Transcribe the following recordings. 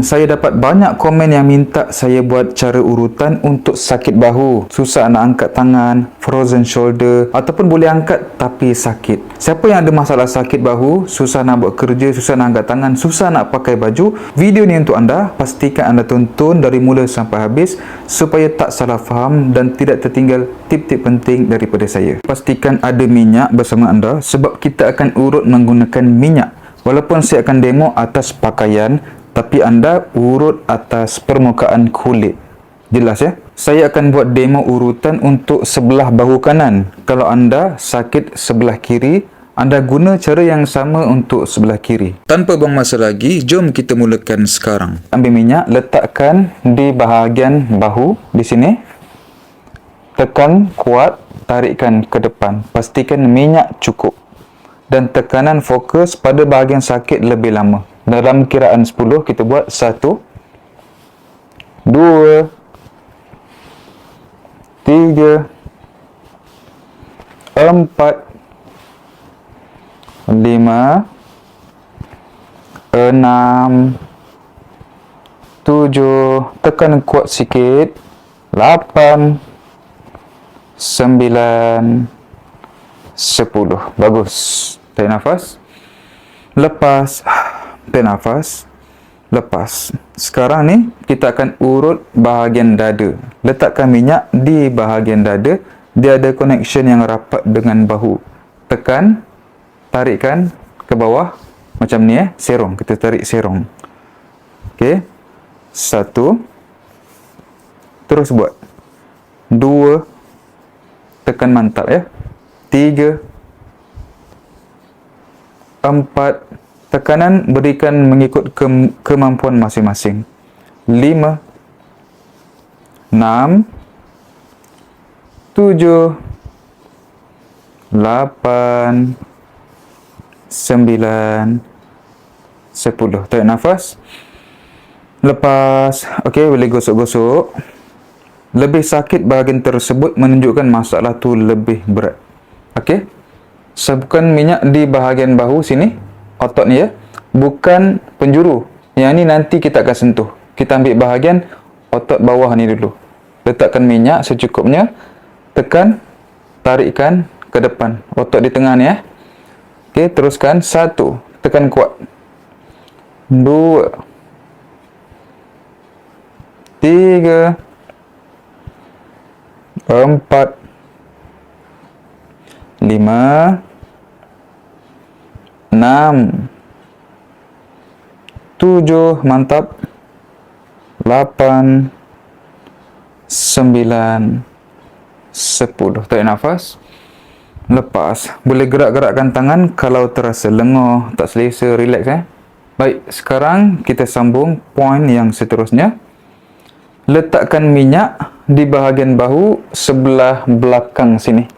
Saya dapat banyak komen yang minta saya buat cara urutan untuk sakit bahu, susah nak angkat tangan, frozen shoulder ataupun boleh angkat tapi sakit. Siapa yang ada masalah sakit bahu, susah nak buat kerja, susah nak angkat tangan, susah nak pakai baju, video ni untuk anda. Pastikan anda tonton dari mula sampai habis supaya tak salah faham dan tidak tertinggal tip-tip penting daripada saya. Pastikan ada minyak bersama anda sebab kita akan urut menggunakan minyak. Walaupun saya akan demo atas pakaian, tapi anda urut atas permukaan kulit. Jelas ya? Saya akan buat demo urutan untuk sebelah bahu kanan. Kalau anda sakit sebelah kiri, anda guna cara yang sama untuk sebelah kiri. Tanpa buang masa lagi, jom kita mulakan sekarang. Ambil minyak, letakkan di bahagian bahu di sini. Tekan kuat, tarikkan ke depan. Pastikan minyak cukup. Dan tekanan fokus pada bahagian sakit lebih lama dalam kiraan 10 kita buat 1 2 3 4 5 6 7 tekan kuat sikit 8 9 10 bagus. Tarik nafas. Lepas tarik nafas lepas. Sekarang ni kita akan urut bahagian dada. Letakkan minyak di bahagian dada. Dia ada connection yang rapat dengan bahu. Tekan tarikkan ke bawah. Macam ni eh serong. Kita tarik serong. Okey satu. Terus buat. Dua. Tekan mantap ya tiga. Empat Tekanan berikan mengikut ke- kemampuan masing-masing. 5 6 7 8 9 10. Tarik nafas. Lepas, okey, boleh gosok-gosok. Lebih sakit bahagian tersebut menunjukkan masalah tu lebih berat. Okey? Sebutkan minyak di bahagian bahu sini otot ni ya bukan penjuru. Yang ni nanti kita akan sentuh. Kita ambil bahagian otot bawah ni dulu. Letakkan minyak secukupnya. Tekan tarikkan ke depan. Otot di tengah ni ya Okey, teruskan. Satu. Tekan kuat. Dua. Tiga. Empat. Lima enam. Tujuh mantap. Lapan. Sembilan. Sepuluh. Tarik nafas. Lepas. Boleh gerak-gerakkan tangan kalau terasa lenguh tak selesa relax eh. Baik sekarang kita sambung poin yang seterusnya. Letakkan minyak di bahagian bahu sebelah belakang sini.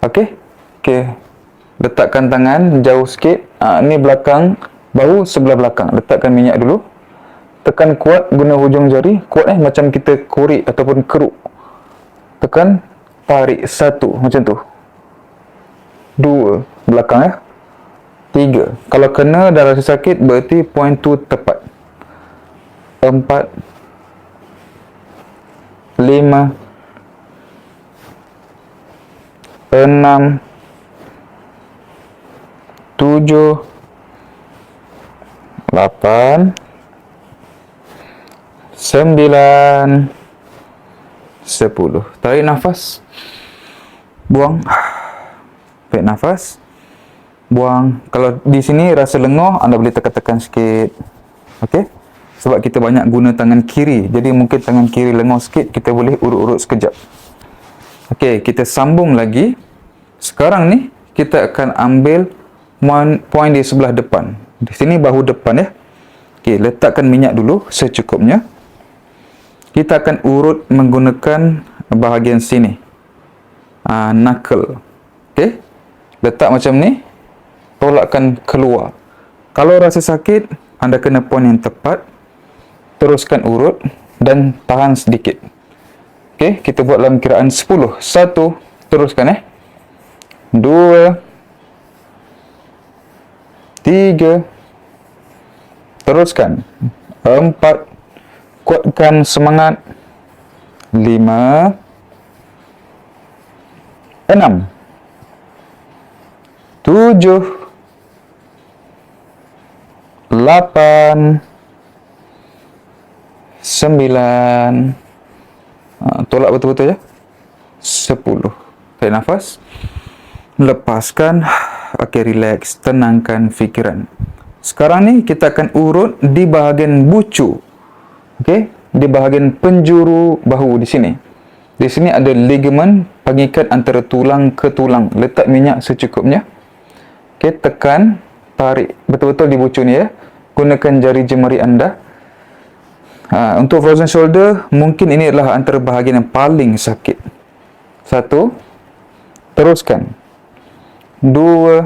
Okey? Okey letakkan tangan jauh sikit. Ha, ni belakang bahu sebelah belakang. Letakkan minyak dulu. Tekan kuat guna hujung jari. Kuat eh macam kita korek ataupun keruk. Tekan tarik satu. Macam tu. Dua belakang eh. Tiga. Kalau kena dah rasa sakit berarti point tu tepat. Empat. Lima. Enam tujuh, lapan, sembilan, sepuluh. Tarik nafas. Buang. Tarik nafas. Buang. Kalau di sini rasa lenguh, anda boleh tekan-tekan sikit. Okey? Sebab kita banyak guna tangan kiri. Jadi mungkin tangan kiri lenguh sikit, kita boleh urut-urut sekejap. Okey, kita sambung lagi. Sekarang ni, kita akan ambil poin di sebelah depan. Di sini bahu depan ya. Okey, letakkan minyak dulu secukupnya. Kita akan urut menggunakan bahagian sini. Uh, knuckle. Okey. Letak macam ni. Tolakkan keluar. Kalau rasa sakit, anda kena poin yang tepat. Teruskan urut dan tahan sedikit. Okey, kita buat dalam kiraan 10. 1 teruskan eh. 2 tiga teruskan Empat. Kuatkan semangat. Lima. Enam. Tujuh. Lapan. Sembilan. Ha, tolak betul-betul ya. Sepuluh. Tarik nafas. Lepaskan. Okey, relax. Tenangkan fikiran. Sekarang ni kita akan urut di bahagian bucu. Okey, di bahagian penjuru bahu di sini. Di sini ada ligamen pengikat antara tulang ke tulang. Letak minyak secukupnya. Okey, tekan, tarik betul-betul di bucu ni ya. Gunakan jari jemari anda. Ha, untuk frozen shoulder, mungkin ini adalah antara bahagian yang paling sakit. Satu. Teruskan. Dua.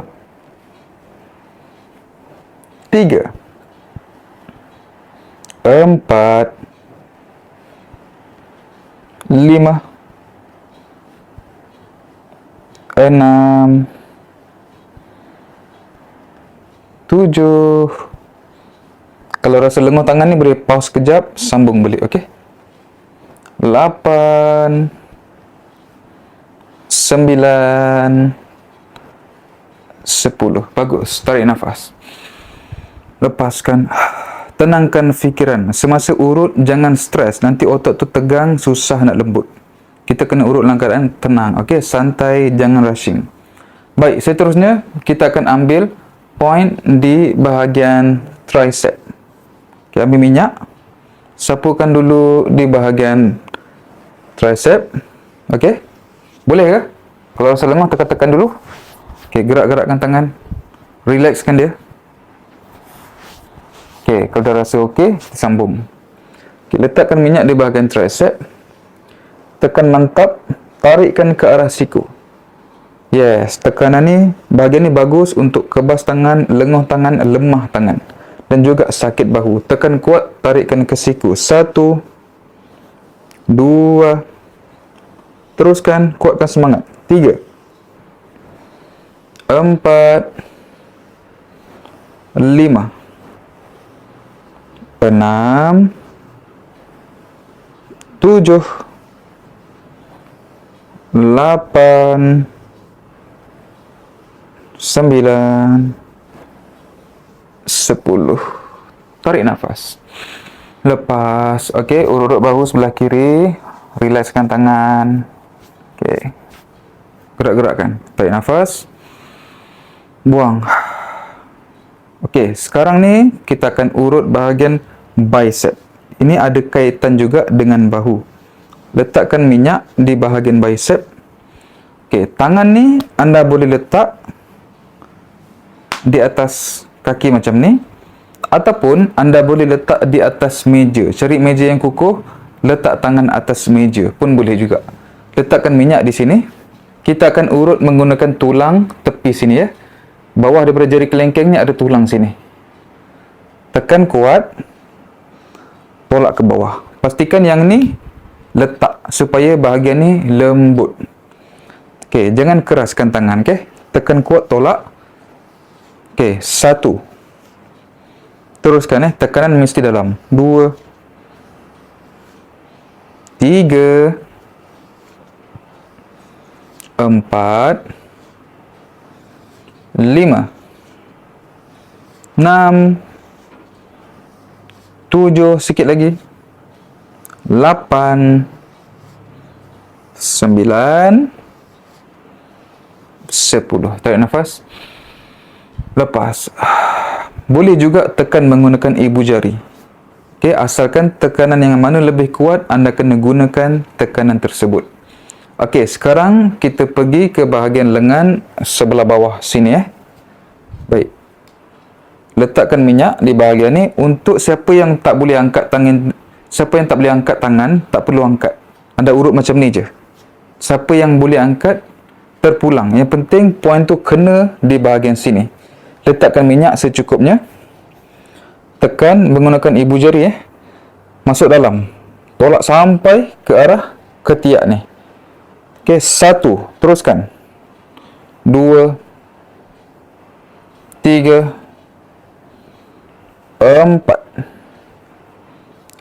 Tiga. Empat. Lima. Enam. Tujuh. Kalau rasa lenguh tangan ni boleh pause sekejap, sambung balik, okey? Lapan. Sembilan. Sepuluh. Bagus. Tarik nafas. Lepaskan. Tenangkan fikiran. Semasa urut, jangan stres. Nanti otak tu tegang, susah nak lembut. Kita kena urut keadaan tenang. Okey, santai, jangan rushing. Baik, seterusnya kita akan ambil point di bahagian tricep. Okay, ambil minyak. Sapukan dulu di bahagian tricep. Okey. Boleh ke? Kalau rasa lemah, tekan-tekan dulu. Okey, gerak-gerakkan tangan. Relaxkan dia. Okey, kalau dah rasa okey, sambung. Okey, letakkan minyak di bahagian tricep. Tekan mantap, tarikkan ke arah siku. Yes, tekanan ni, bahagian ni bagus untuk kebas tangan, lenguh tangan, lemah tangan dan juga sakit bahu. Tekan kuat, tarikkan ke siku. Satu, dua, teruskan, kuatkan semangat. Tiga, empat, lima, enam, tujuh, lapan, sembilan, sepuluh. Tarik nafas. Lepas. Okey, urut-urut bahu sebelah kiri. Relaxkan tangan. Okey. Gerak-gerakkan. Tarik nafas. Buang. Okey, sekarang ni kita akan urut bahagian bicep. Ini ada kaitan juga dengan bahu. Letakkan minyak di bahagian bicep. Okey, tangan ni anda boleh letak di atas kaki macam ni ataupun anda boleh letak di atas meja cari meja yang kukuh letak tangan atas meja pun boleh juga letakkan minyak di sini kita akan urut menggunakan tulang tepi sini ya bawah daripada jari kelengkeng ni ada tulang sini tekan kuat tolak ke bawah pastikan yang ni letak supaya bahagian ni lembut Okey, jangan keraskan tangan, okey? Tekan kuat, tolak. Okey, satu. Teruskan eh, tekanan mesti dalam. Dua. Tiga. Empat. Lima. Enam. Tujuh, sikit lagi. Lapan. Sembilan. Sepuluh. Tarik nafas. Lepas. Boleh juga tekan menggunakan ibu jari. Okay, asalkan tekanan yang mana lebih kuat, anda kena gunakan tekanan tersebut. Okey, sekarang kita pergi ke bahagian lengan sebelah bawah sini eh. Baik. Letakkan minyak di bahagian ni untuk siapa yang tak boleh angkat tangan, siapa yang tak boleh angkat tangan, tak perlu angkat. Anda urut macam ni je. Siapa yang boleh angkat terpulang. Yang penting poin tu kena di bahagian sini letakkan minyak secukupnya tekan menggunakan ibu jari eh masuk dalam tolak sampai ke arah ketiak ni ok satu teruskan dua tiga empat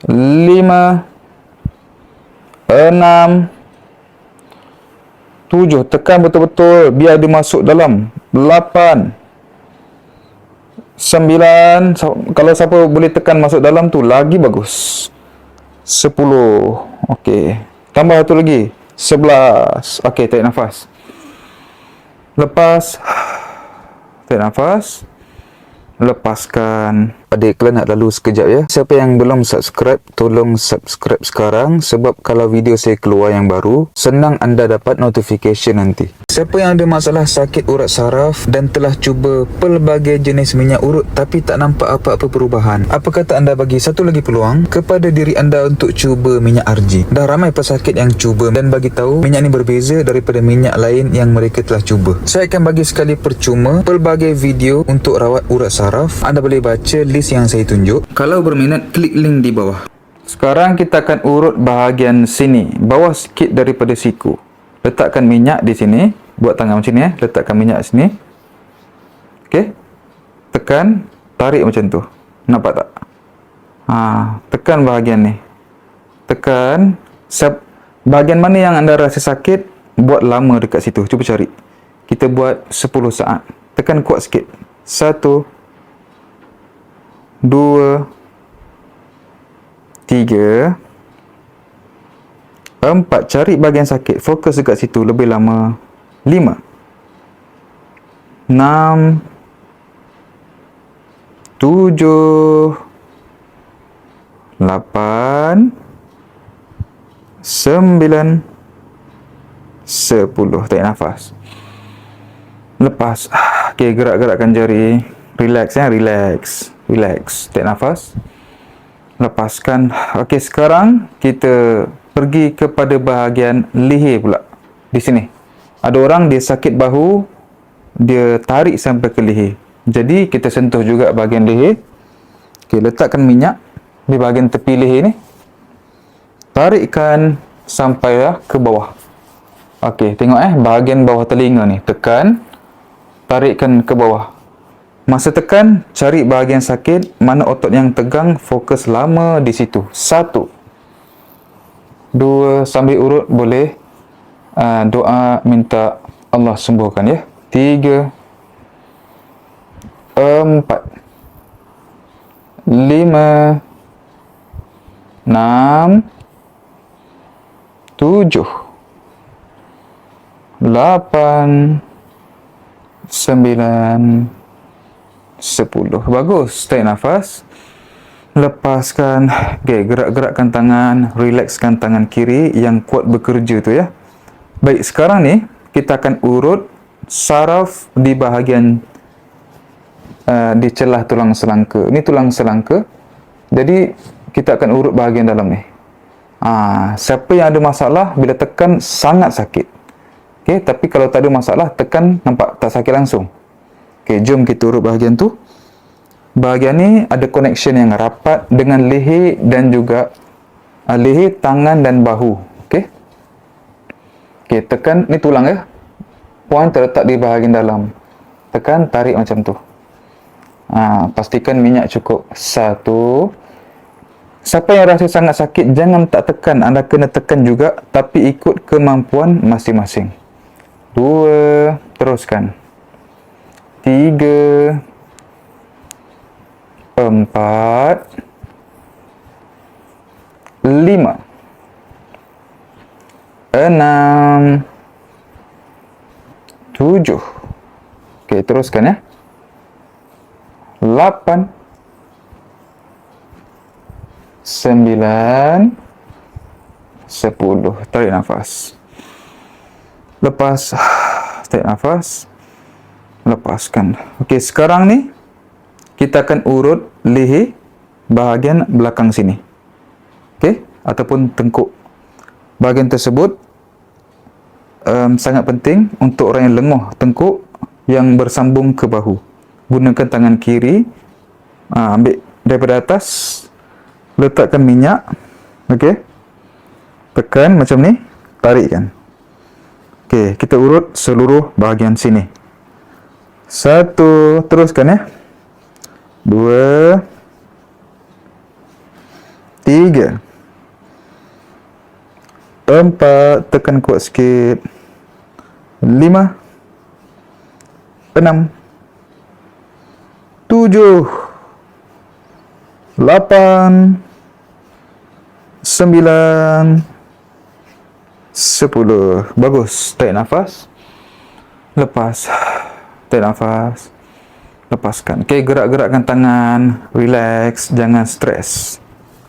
lima, enam, tujuh. Tekan betul-betul biar dia masuk dalam. Lapan, sembilan. Kalau siapa boleh tekan masuk dalam tu lagi bagus. Sepuluh. Okey. Tambah satu lagi. Sebelas. Okey, tarik nafas. Lepas. Tarik nafas. Lepaskan. Adik kalian nak lalu sekejap ya. Siapa yang belum subscribe, tolong subscribe sekarang sebab kalau video saya keluar yang baru, senang anda dapat notification nanti. Siapa yang ada masalah sakit urat saraf dan telah cuba pelbagai jenis minyak urut tapi tak nampak apa-apa perubahan, apa kata anda bagi satu lagi peluang kepada diri anda untuk cuba minyak RG? Dah ramai pesakit yang cuba dan bagi tahu minyak ni berbeza daripada minyak lain yang mereka telah cuba. Saya akan bagi sekali percuma pelbagai video untuk rawat urat saraf. Anda boleh baca list list yang saya tunjuk. Kalau berminat, klik link di bawah. Sekarang kita akan urut bahagian sini, bawah sikit daripada siku. Letakkan minyak di sini. Buat tangan macam ni eh. Letakkan minyak sini. Okey. Tekan, tarik macam tu. Nampak tak? Ha, tekan bahagian ni. Tekan. Sep, bahagian mana yang anda rasa sakit, buat lama dekat situ. Cuba cari. Kita buat 10 saat. Tekan kuat sikit. Satu, dua, tiga, empat. Cari bahagian sakit. Fokus dekat situ lebih lama. Lima, enam, tujuh, lapan, sembilan, sepuluh. Tarik nafas. Lepas. Okay, gerak-gerakkan jari. Relax ya, relax relax. Take nafas. Lepaskan. Okey sekarang kita pergi kepada bahagian leher pula. Di sini. Ada orang dia sakit bahu dia tarik sampai ke leher. Jadi kita sentuh juga bahagian leher. Okey letakkan minyak di bahagian tepi leher ni. Tarikkan sampai lah ke bawah. Okey tengok eh bahagian bawah telinga ni. Tekan. Tarikkan ke bawah Masa tekan, cari bahagian sakit, mana otot yang tegang, fokus lama di situ. Satu. Dua, sambil urut boleh uh, doa minta Allah sembuhkan ya. Tiga. Empat. Lima. Enam. Tujuh. Lapan. Sembilan. 10 bagus tarik nafas. Lepaskan okay, gerak-gerakkan tangan relaxkan tangan kiri yang kuat bekerja tu ya. Baik sekarang ni kita akan urut saraf di bahagian uh, di celah tulang selangka. Ni tulang selangka. Jadi kita akan urut bahagian dalam ni. Ha, siapa yang ada masalah bila tekan sangat sakit. Okay, tapi kalau tak ada masalah tekan nampak tak sakit langsung Okey, jom kita urut bahagian tu. Bahagian ni ada connection yang rapat dengan leher dan juga uh, leher, tangan dan bahu. Okey. Okey, tekan ni tulang ya. Puan terletak di bahagian dalam. Tekan, tarik macam tu. Ha, pastikan minyak cukup. Satu. Siapa yang rasa sangat sakit, jangan tak tekan. Anda kena tekan juga, tapi ikut kemampuan masing-masing. Dua. Teruskan tiga, empat, lima, enam, tujuh. Okey, teruskan ya. Lapan, sembilan, sepuluh. Tarik nafas. Lepas, tarik nafas lepaskan. Okey, sekarang ni kita akan urut leher bahagian belakang sini. Okey, ataupun tengkuk. Bahagian tersebut um, sangat penting untuk orang yang lenguh tengkuk yang bersambung ke bahu. Gunakan tangan kiri, uh, ambil daripada atas, letakkan minyak. Okey. Tekan macam ni, tarikkan. Okey, kita urut seluruh bahagian sini. Satu, teruskan ya. Dua. Tiga. Empat. Tekan kuat sikit. Lima. Enam. Tujuh. Lapan. Sembilan. Sepuluh. Bagus. Tarik nafas. Lepas. Tarik nafas. Lepaskan. Okey, gerak-gerakkan tangan. Relax. Jangan stres.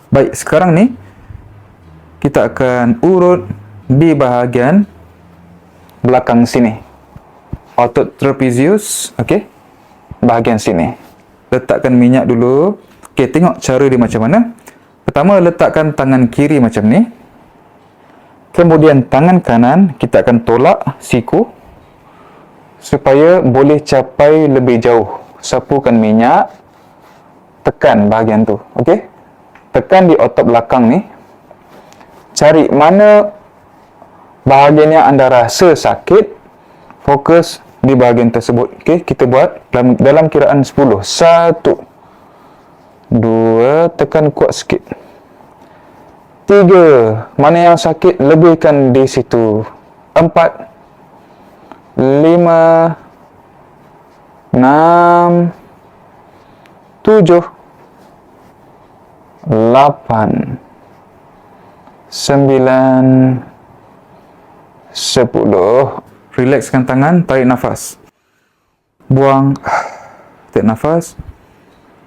Baik, sekarang ni kita akan urut di bahagian belakang sini. Otot trapezius, okey. Bahagian sini. Letakkan minyak dulu. Okey, tengok cara dia macam mana. Pertama, letakkan tangan kiri macam ni. Kemudian tangan kanan kita akan tolak siku supaya boleh capai lebih jauh. Sapukan minyak tekan bahagian tu okey? Tekan di otot belakang ni. Cari mana bahagian yang anda rasa sakit fokus di bahagian tersebut okey? Kita buat dalam, dalam kiraan 10 satu dua tekan kuat sikit. Tiga mana yang sakit lebihkan di situ. Empat lima enam, tujuh, lapan, sembilan, sepuluh. Relaxkan tangan, tarik nafas. Buang, tarik nafas.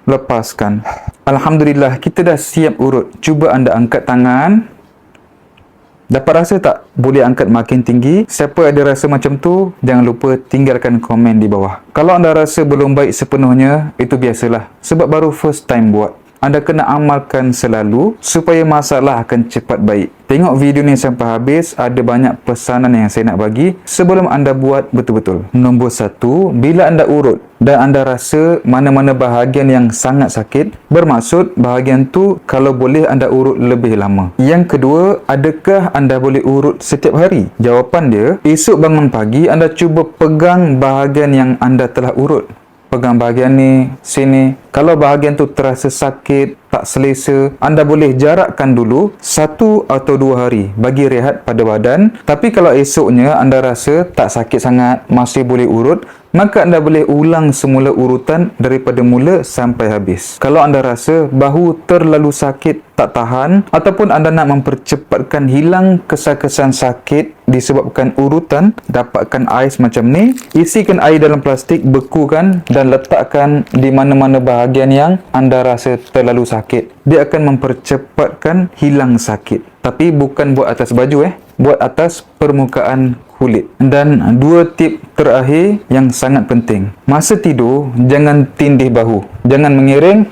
Lepaskan. Alhamdulillah, kita dah siap urut. Cuba anda angkat tangan. Dapat rasa tak boleh angkat makin tinggi? Siapa ada rasa macam tu, jangan lupa tinggalkan komen di bawah. Kalau anda rasa belum baik sepenuhnya, itu biasalah. Sebab baru first time buat. Anda kena amalkan selalu supaya masalah akan cepat baik. Tengok video ni sampai habis, ada banyak pesanan yang saya nak bagi sebelum anda buat betul-betul. Nombor satu, bila anda urut dan anda rasa mana-mana bahagian yang sangat sakit, bermaksud bahagian tu kalau boleh anda urut lebih lama. Yang kedua, adakah anda boleh urut setiap hari? Jawapan dia, esok bangun pagi anda cuba pegang bahagian yang anda telah urut pegang bahagian ni, sini. Kalau bahagian tu terasa sakit, tak selesa, anda boleh jarakkan dulu satu atau dua hari bagi rehat pada badan. Tapi kalau esoknya anda rasa tak sakit sangat, masih boleh urut, maka anda boleh ulang semula urutan daripada mula sampai habis. Kalau anda rasa bahu terlalu sakit, tak tahan ataupun anda nak mempercepatkan hilang kesan-kesan sakit disebabkan urutan, dapatkan ais macam ni, isikan air dalam plastik, bekukan dan letakkan di mana-mana bahagian yang anda rasa terlalu sakit. Dia akan mempercepatkan hilang sakit. Tapi bukan buat atas baju eh, buat atas permukaan kulit. Dan dua tip terakhir yang sangat penting. Masa tidur, jangan tindih bahu. Jangan mengiring,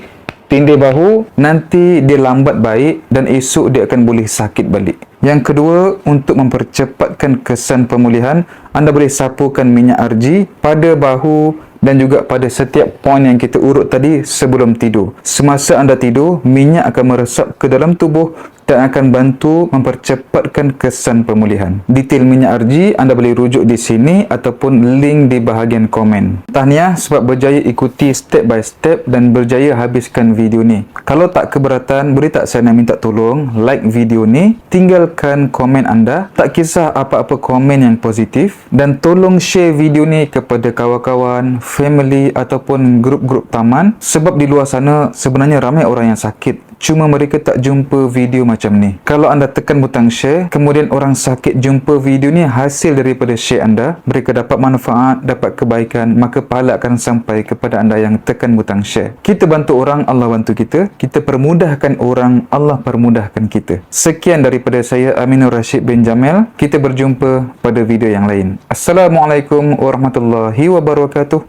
tindih bahu nanti dia lambat baik dan esok dia akan boleh sakit balik. Yang kedua, untuk mempercepatkan kesan pemulihan, anda boleh sapukan minyak RG pada bahu dan juga pada setiap poin yang kita urut tadi sebelum tidur. Semasa anda tidur, minyak akan meresap ke dalam tubuh dan akan bantu mempercepatkan kesan pemulihan. Detail minyak RG anda boleh rujuk di sini ataupun link di bahagian komen. Tahniah sebab berjaya ikuti step by step dan berjaya habiskan video ni. Kalau tak keberatan, boleh tak saya nak minta tolong like video ni, tinggalkan komen anda, tak kisah apa-apa komen yang positif dan tolong share video ni kepada kawan-kawan, family ataupun grup-grup taman sebab di luar sana sebenarnya ramai orang yang sakit cuma mereka tak jumpa video macam ni. Kalau anda tekan butang share, kemudian orang sakit jumpa video ni hasil daripada share anda, mereka dapat manfaat, dapat kebaikan, maka pahala akan sampai kepada anda yang tekan butang share. Kita bantu orang, Allah bantu kita. Kita permudahkan orang, Allah permudahkan kita. Sekian daripada saya Aminur Rashid bin Jamil. Kita berjumpa pada video yang lain. Assalamualaikum warahmatullahi wabarakatuh.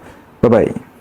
Bye-bye.